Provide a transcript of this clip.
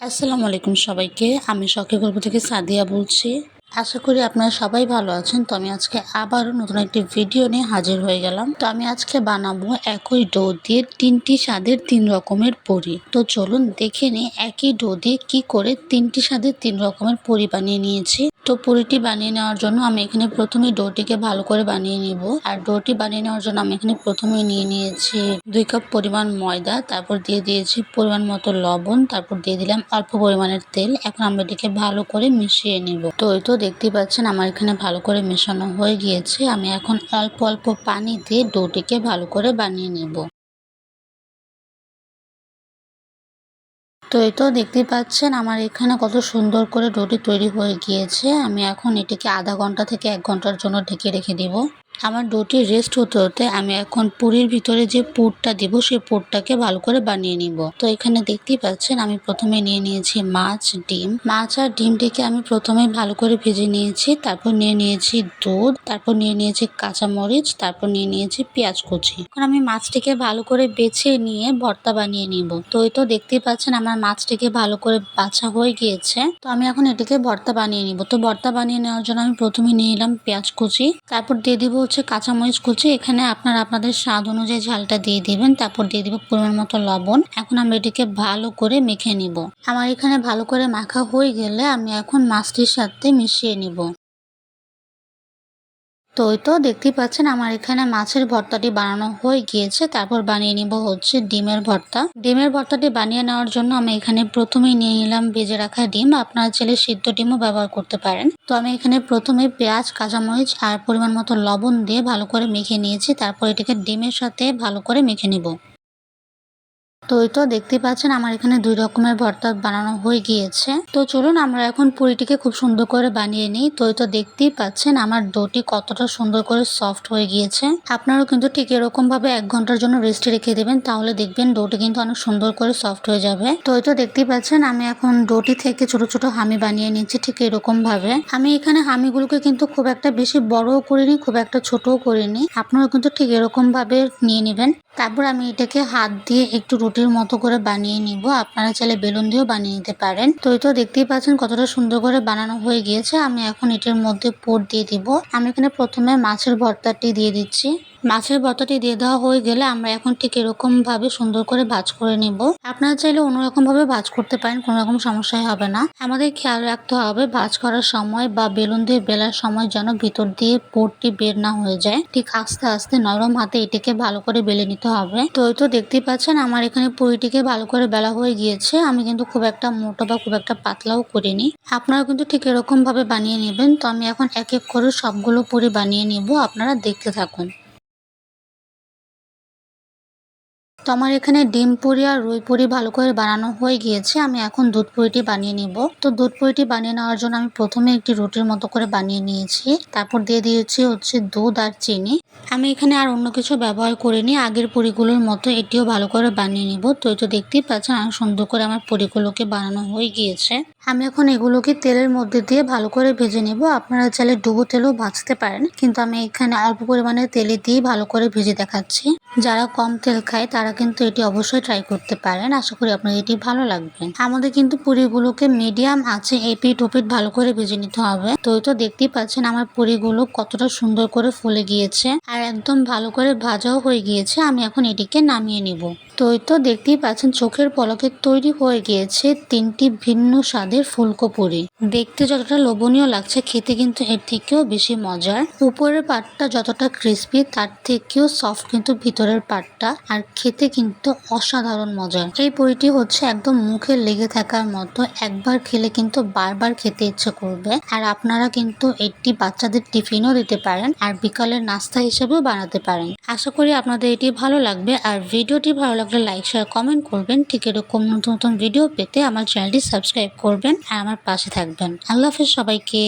আসসালামু আলাইকুম সবাইকে। আমি শখে গল্প থেকে সাদিয়া বলছি। আশা করি আপনারা সবাই ভালো আছেন। তো আমি আজকে আবারও নতুন একটি ভিডিও নিয়ে হাজির হয়ে গেলাম। তো আমি আজকে বানাবো একই ডো দিয়ে তিনটি স্বাদের তিন রকমের পরি। তো চলুন দেখে নিই একই ডো দিয়ে কি করে তিনটি স্বাদের তিন রকমের পরি বানিয়ে নিয়েছি। তো পুরিটি বানিয়ে নেওয়ার জন্য আমি এখানে প্রথমে ডোটিকে ভালো করে বানিয়ে নিব। আর ডোটি বানিয়ে নেওয়ার জন্য আমি এখানে প্রথমে নিয়ে নিয়েছি দুই কাপ পরিমাণ ময়দা, তারপর দিয়ে দিয়েছি পরিমাণ মতো লবণ, তারপর দিয়ে দিলাম অল্প পরিমাণের তেল। এখন আমরা এটিকে ভালো করে মিশিয়ে নিব। তো এই তো দেখতেই পাচ্ছেন আমার এখানে ভালো করে মেশানো হয়ে গিয়েছে। আমি এখন অল্প অল্প পানি দিয়ে ডোটিকে ভালো করে বানিয়ে নিব। তো এই তো দেখতে পাচ্ছেন আমার এখানে কত সুন্দর করে ডোটি তৈরি হয়ে গিয়েছে। আমি এখন এটিকে আধা ঘণ্টা থেকে এক ঘণ্টার জন্য ঢেকে রেখে দিব। আমার ডোটি রেস্ট হতে হতে আমি এখন পুরির ভিতরে যে পুরটা দিব সেই পুরটাকে ভালো করে বানিয়ে নিব। তো এখানে দেখতেই পাচ্ছেন, আমি প্রথমে নিয়ে নিয়েছি মাছ, ডিম। মাছ আর ডিমটিকে আমি প্রথমে ভালো করে ভেজে নিয়েছি, তারপর নিয়ে নিয়েছি দুধ, তারপর নিয়ে নিয়েছি কাঁচামরিচ, তারপর নিয়ে নিয়েছি পেঁয়াজ কুচি। এখন আমি মাছটিকে ভালো করে বেছে নিয়ে ভর্তা বানিয়ে নিব। তো এই তো দেখতেই পাচ্ছেন, আমার মাছটিকে ভালো করে বাছা হয়ে গিয়েছে। তো আমি এখন এটিকে ভর্তা বানিয়ে নিব। তো ভর্তা বানিয়ে নেওয়ার জন্য আমি প্রথমে নিয়ে নিলাম পেঁয়াজ কুচি, তারপর দিয়ে দিব হচ্ছে কাঁচামরিচ কুচি, এখানে আপনারা আপনাদের স্বাদ অনুযায়ী ঝালটা দিয়ে দিবেন, তারপর দিয়ে দিব পরিমাণ মতো লবণ। এখন আমরা এটিকে ভালো করে মেখে নিব। আমার এখানে ভালো করে মাখা হয়ে গেলে আমি এখন মাছটির সাথে মিশিয়ে নিব। তো ওই তো দেখতেই পাচ্ছেন আমার এখানে মাছের ভর্তাটি বানানো হয়ে গিয়েছে। তারপর বানিয়ে নিব হচ্ছে ডিমের ভর্তা। ডিমের ভর্তাটি বানিয়ে নেওয়ার জন্য আমি এখানে প্রথমেই নিয়ে নিলাম ভেজে রাখা ডিম। আপনারা চাইলে সিদ্ধ ডিমও ব্যবহার করতে পারেন। তো আমি এখানে প্রথমে পেঁয়াজ, কাঁচামরিচ আর পরিমাণ মতো লবণ দিয়ে ভালো করে মেখে নিয়েছি। তারপর এটাকে ডিমের সাথে ভালো করে মেখে নিব। তো ওই তো দেখতে পাচ্ছেন আমার এখানে দুই রকমের ভর্তা বানানো হয়ে গিয়েছে। তো চলুন আমরা এখন পুরিটিকে খুব সুন্দর করে বানিয়ে নিই। তো ওই তো দেখতেই পাচ্ছেন আমার ডোটি কতটা সুন্দর করে সফট হয়ে গিয়েছে। আপনারাও কিন্তু ঠিক এরকম ভাবে এক ঘণ্টার জন্য রেস্টে রেখে দেবেন, তাহলে দেখবেন ডোটি কিন্তু অনেক সুন্দর করে সফট হয়ে যাবে। তো ওই তো দেখতেই পাচ্ছেন আমি এখন ডোটি থেকে ছোট ছোট হামি বানিয়ে নিচ্ছি ঠিক এরকম ভাবে আমি এখানে হামিগুলোকে কিন্তু খুব একটা বেশি বড়ও করিনি, খুব একটা ছোটও করিনি। আপনারা কিন্তু ঠিক এরকম ভাবে নিয়ে নেবেন। তারপর আমি এটাকে হাত দিয়ে একটু রুটির মতো করে বানিয়ে নিব। আপনারা চাইলে বেলুন দিয়েও বানিয়ে নিতে পারেন। তো এই তো দেখতেই পাচ্ছেন কতটা সুন্দর করে বানানো হয়ে গিয়েছে। আমি এখন এটির মধ্যে পোট দিয়ে দিব। আমি এখানে প্রথমে মাছের ভর্তাটি দিয়ে দিচ্ছি। মাছের ভর্তাটি দিয়ে দেওয়া হয়ে গেলে আমরা এখন ঠিক এরকম ভাবে সুন্দর করে ভাজ করে নিব। আপনারা চাইলে অন্যরকম ভাবে ভাজ করতে পারেন কোনো রকম সমস্যাই হবে না। আমাদের খেয়াল রাখতে হবে, ভাজ করার সময় বা বেলুন দিয়ে বেলার সময় যেন ভিতর দিয়ে পোরটি বের না হয়ে যায়। ঠিক আস্তে আস্তে নরম হাতে এটিকে ভালো করে বেলে নিতে হবে। তো ওই তো দেখতেই পাচ্ছেন, আমার এখানে পুরিটিকে ভালো করে বেলা হয়ে গিয়েছে। আমি কিন্তু খুব একটা মোটো বা খুব একটা পাতলাও করিনি। আপনারা কিন্তু ঠিক এরকম ভাবে বানিয়ে নেবেন। তো আমি এখন এক এক করে সবগুলো পুরি বানিয়ে নিব। আপনারা দেখতে থাকুন। তো আমার এখানে ডিম পুরি আর রুই পুরি ভালো করে বানানো হয়ে গিয়েছে। আমি এখন দুধ পুরিটি বানিয়ে নিব। তো দুধ পুরিটি বানিয়ে নেওয়ার জন্য আমি প্রথমে একটি রুটির মতো করে বানিয়ে নিয়েছি। তারপর দিয়ে দিয়েছি হচ্ছে দুধ আর চিনি। আমি এখানে আর অন্য কিছু ব্যবহার করিনি। আগের পুরিগুলোর মতো এটিও ভালো করে বানিয়ে নিব। তো তো দেখতেই পাচ্ছেন, আমি সুন্দর করে আমার পুরিগুলোকে বানানো হয়ে গিয়েছে। আমি এখন এগুলোকে তেলের মধ্যে দিয়ে ভালো করে ভেজে নেব। আপনারা চাইলে ডুবো তেলও ভাজতে পারেন, কিন্তু আমি এখানে অল্প পরিমাণে তেলে দিয়ে ভালো করে ভেজে দেখাচ্ছি। যারা কম তেল খায়, তারা কিন্তু এটি অবশ্যই ট্রাই করতে পারেন। আশা করি আপনার এটি ভালো লাগবে। আমাদের কিন্তু পুরিগুলোকে মিডিয়াম আছে এপিট ওপিট ভালো করে ভেজে নিতে হবে। তো তো দেখতেই পাচ্ছেন আমার পুরিগুলো কতটা সুন্দর করে ফুলে গিয়েছে, আর একদম ভালো করে ভাজাও হয়ে গিয়েছে। আমি এখন এটিকে নামিয়ে নিব। তো তো দেখতেই পাচ্ছেন চোখের পলকে তৈরি হয়ে গিয়েছে তিনটি ভিন্ন স্বাদের ফুলকো পুরি দেখতে যতটা লোভনীয় লাগছে, খেতে কিন্তু এর থেকেও বেশি মজার। উপরের পাটটা যতটা ক্রিস্পি তার থেকেও সফট কিন্তু ভিতরের পাটটা, আর খেতে কিন্তু অসাধারণ মজার। এই পুরিটি হচ্ছে একদম মুখে লেগে থাকার মতো, একবার খেলে কিন্তু বারবার খেতে ইচ্ছে করবে। আর আপনারা কিন্তু এটি বাচ্চাদের টিফিনও দিতে পারেন, আর বিকালের নাস্তা হিসেবেও বানাতে পারেন। আশা করি আপনাদের এটি ভালো লাগবে, আর ভিডিওটি ভালো লাগলে লাইক শেয়ার কমেন্ট করবেন। ঠিক এরকম নতুন নতুন ভিডিও পেতে আমার চ্যানেলটি সাবস্ক্রাইব করবেন, আর আমার পাশে থাকবেন। আল্লাহ হাফেজ সবাইকে।